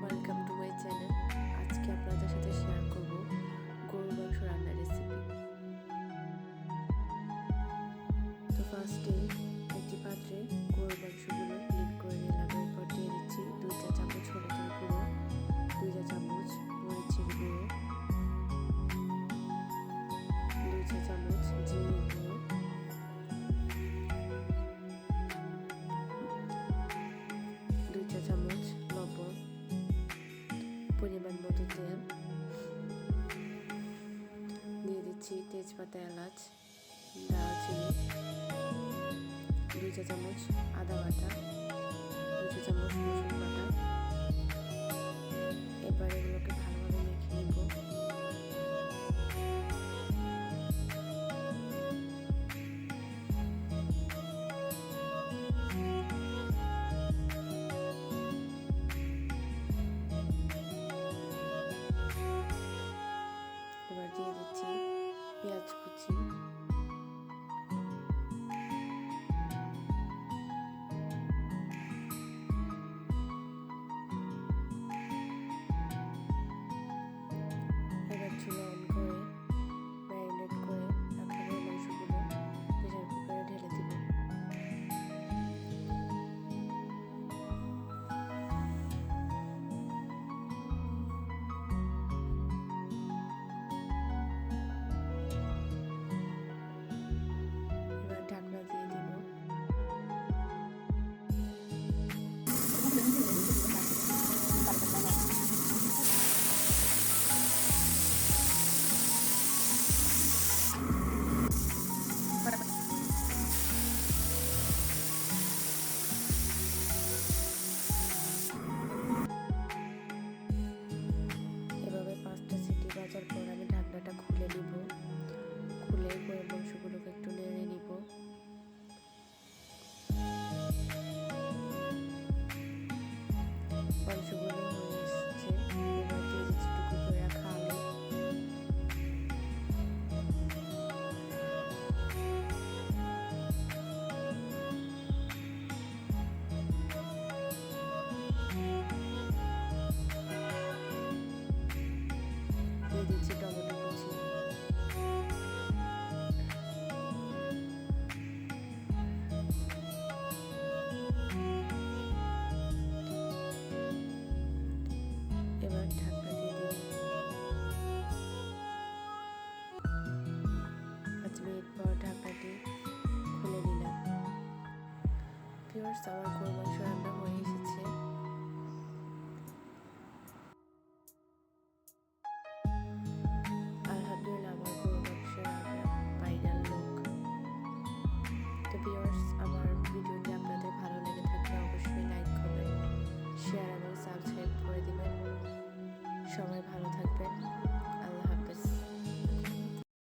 Welcome to my channel আজকে আপনাদের সাথে শেয়ার করব গরু মাংস রান্নার রেসিপি তো ফার্স্টে পরিমাণ দিয়ে দিচ্ছি তেজপাতা, এলাচ দারচিনি দুই চা চামচ আদা বাটা দুই চা চামচ রসুন বাটা দিয়ে দিচ্ছি পেঁয়াজ কুচি। পিওর্স আমার গরু মাংস হয়ে এসেছে। লুক তো আমার আপনাদের ভালো লেগে অবশ্যই লাইক শেয়ার করে সবাই ভালো থাকবেন।